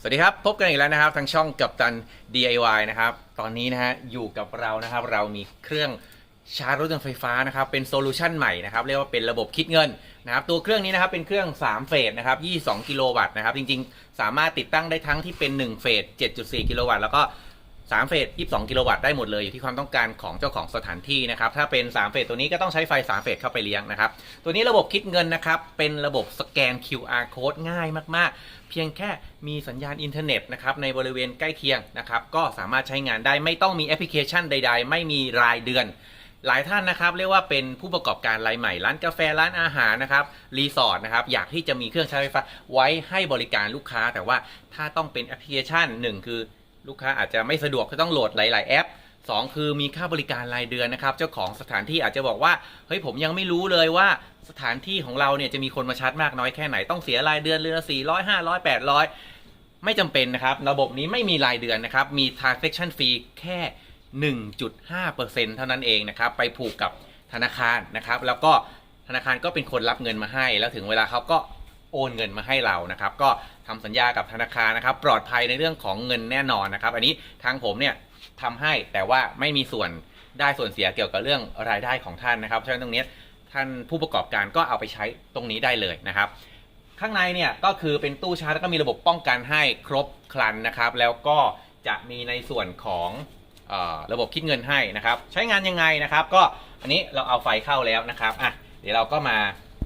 สวัสดีครับ พบกันอีกแล้วนะครับ ทางช่องกับตัน DIY นะครับ ตอนนี้นะฮะอยู่กับเรานะครับ เรามีเครื่องชาร์จรถยนต์ไฟฟ้านะครับ เป็นโซลูชันใหม่นะครับ เรียกว่าเป็นระบบคิดเงินนะครับ ตัวเครื่องนี้นะครับเป็นเครื่อง 3 เฟสนะครับ 22 กิโลวัตต์นะครับ จริงๆ สามารถติดตั้งได้ทั้งที่เป็น 1 เฟส 7.4 กิโลวัตต์แล้วก็ 3 เฟส 22 กิโลวัตต์ได้หมดเลยอยู่ที่ความต้องการของเจ้าของสถานที่นะครับ ถ้าเป็น 3 เฟสตัวนี้ก็ต้องใช้ไฟ 3 เฟสเข้าไปเลี้ยงนะครับ ตัวนี้ระบบคิดเงินนะครับ เป็นระบบสแกน QR code ง่ายมากๆ เพียงแค่มีสัญญาณอินเทอร์เน็ตนะครับในบริเวณใกล้เคียงนะครับ ก็สามารถใช้งานได้ไม่ต้องมีแอปพลิเคชันใด ๆ ไม่มีรายเดือนหลายท่านนะครับเรียกว่าเป็นผู้ประกอบการรายใหม่ ร้านกาแฟร้านอาหารนะครับรีสอร์ทนะครับอยากที่จะมีเครื่องใช้ไฟฟ้าไว้ให้บริการลูกค้า แต่ว่าถ้าต้องเป็นแอปพลิเคชันหนึ่งคือ ลูกค้าอาจจะไม่สะดวกก็ต้องโหลดหลาย ๆ แอป 2 คือมีค่าบริการรายเดือนนะครับ เจ้าของสถานที่อาจจะบอกว่า เฮ้ยผมยังไม่รู้เลยว่าสถานที่ของเราเนี่ยจะมีคนมาชาร์จมากน้อยแค่ไหนต้องเสียรายเดือนเดือนละ400 500 800ไม่จำเป็นนะครับ ระบบนี้ไม่มีรายเดือนนะครับ มี transaction fee แค่ 1.5%เท่านั้นเองนะครับ ไปผูกกับธนาคารนะครับ แล้วก็ธนาคารก็เป็นคนรับเงินมาให้ แล้วถึงเวลาเขาก็ โอนเงินมาให้เรานะครับ ก็ทำสัญญากับธนาคารนะครับ ปลอดภัยในเรื่องของเงินแน่นอนนะครับ อันนี้ทางผมเนี่ยทำให้แต่ว่าไม่มีส่วนได้ส่วนเสียเกี่ยวกับเรื่องรายได้ของท่านนะครับ เพราะฉะนั้นตรงนี้ท่านผู้ประกอบการก็เอาไปใช้ตรงนี้ได้เลยนะครับ ข้างในเนี่ยก็คือเป็นตู้ชาร์จแล้วก็มีระบบป้องกันให้ครบครันนะครับ แล้วก็จะมีในส่วนของออระบบคิดเงินให้นะครับ ใช้งานยังไงนะครับ ก็อันนี้เราเอาไฟเข้าแล้วนะครับอะเดี๋ยวเราก็มา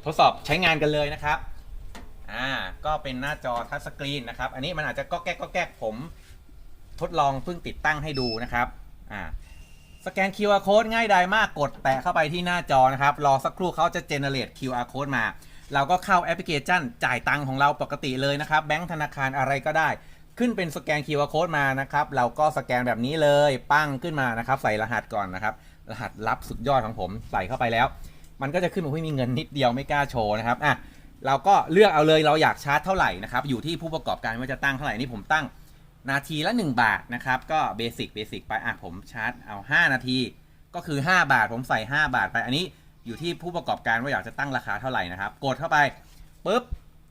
ทดสอบใช้งานกันเลยนะครับ ก็เป็นหน้าจอทัชสกรีนนะครับ อันนี้มันอาจจะก็แก๊กก็แก๊กผมทดลองเพิ่งติดตั้งให้ดูนะครับอ่าสแกน QR code ง่ายดายมากกดแตะเข้าไปที่หน้าจอนะครับ รอสักครู่เขาจะ generate QR code มา เราก็เข้าแอปพลิเคชัน จ่ายตังค์ของเราปกติเลยนะครับแบงก์ธนาคารอะไรก็ได้ ขึ้นเป็นสแกน QR code มานะครับ เราก็สแกนแบบนี้เลยปั้งขึ้นมานะครับ ใส่รหัสก่อนนะครับ รหัสลับสุดยอดของผมใส่เข้าไปแล้ว มันก็จะขึ้นมาว่มีเงินนิดเดียวไม่กล้าโชว์นะครับอะ เราก็เลือกเอาเลยเราอยากชาร์จเท่าไหร่นะครับอยู่ที่ผู้ประกอบการว่าจะตั้งเท่าไหร่นี่ผมตั้งนาทีละ 1 บาทนะครับก็เบสิกเบสิกไปอะผมชาร์จเอา 5 นาที ก็คือ 5 บาท ผมใส่ 5 บาทไป อันนี้อยู่ที่ผู้ประกอบการว่าอยากจะตั้งราคาเท่าไหร่นะครับ กดเข้าไปปุ๊บ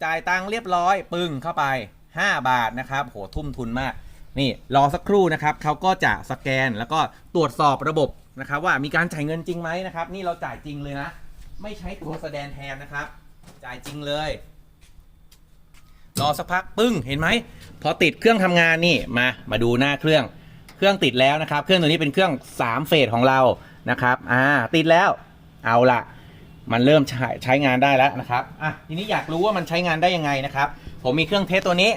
จ่ายตังค์เรียบร้อย ปึ้งเข้าไป 5 บาทนะครับโหทุ่มทุนมาก นี่รอสักครู่นะครับเขาก็จะสแกนแล้วก็ตรวจสอบระบบนะครับว่ามีการจ่ายเงินจริงไหมนะครับ นี่เราจ่ายจริงเลยนะ ไม่ใช้ตัวแสดงแทนนะครับ จ่ายจริงเลย รอสักพักปึ้งเห็นไหมพอติดเครื่องทำงานนี่มามาดูหน้าเครื่องเครื่องติดแล้วนะครับ เครื่องตัวนี้เป็นเครื่อง 3 เฟสของเรานะครับอ่าติดแล้วเอาละมันเริ่มใช้ใช้งานได้แล้วนะครับอะทีนี้อยากรู้ว่ามันใช้งานได้ยังไงนะครับ ผมมีเครื่องเทสตัวนี้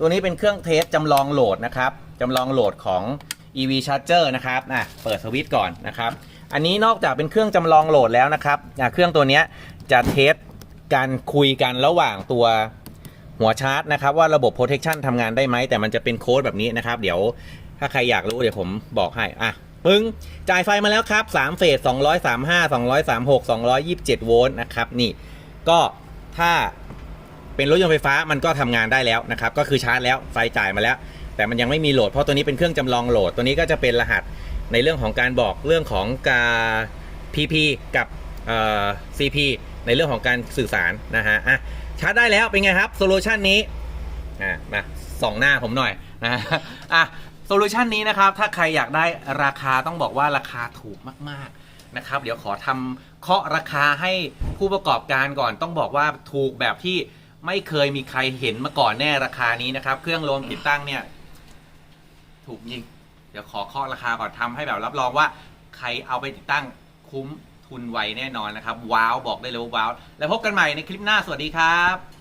ตัวนี้เป็นเครื่องเทสจำลองโหลดนะครับจำลองโหลดของ EV Charger นะครับอะเปิดสวิตช์ก่อนนะครับ อันนี้นอกจากเป็นเครื่องจำลองโหลดแล้วนะครับอะเครื่องตัวนี้จะเทส การคุยกันระหว่างตัวหัวชาร์จนะครับ ว่าระบบ protection ทำงานได้ไหม แต่มันจะเป็นโค้ดแบบนี้นะครับ เดี๋ยวถ้าใครอยากรู้เดี๋ยวผมบอกให้ อะปึ้ง จ่ายไฟมาแล้วครับ 3 เฟส 235 236 227 โวลต์นะครับ นี่ก็ถ้าเป็นรถยนต์ไฟฟ้ามันก็ทำงานได้แล้วนะครับ ก็คือชาร์จแล้วไฟจ่ายมาแล้ว แต่มันยังไม่มีโหลดเพราะตัวนี้เป็นเครื่องจำลองโหลด ตัวนี้ก็จะเป็นรหัสในเรื่องของการบอกเรื่องของการ PP กับเอ่อ CP ในเรื่องของการสื่อสารนะฮะอะชาร์จได้แล้วเป็นไงครับโซลูชันนี้อะมาส่องหน้าผมหน่อยนะอะโซลูชันนี้นะครับถ้าใครอยากได้ราคาต้องบอกว่าราคาถูกมากๆนะครับ เดี๋ยวขอทำเคาะราคาให้ผู้ประกอบการก่อนต้องบอกว่าถูกแบบที่ไม่เคยมีใครเห็นมาก่อนแน่ราคานี้นะครับ เครื่องโลมติดตั้งเนี่ย ถูกยิง เดี๋ยวขอเคาะราคาก่อนทำให้แบบรับรองว่า ใครเอาไปติดตั้งคุ้ม ทุนไวแน่นอนนะครับ ว้าว บอกได้เลยว่าว้าว แล้วพบกันใหม่ในคลิปหน้า สวัสดีครับ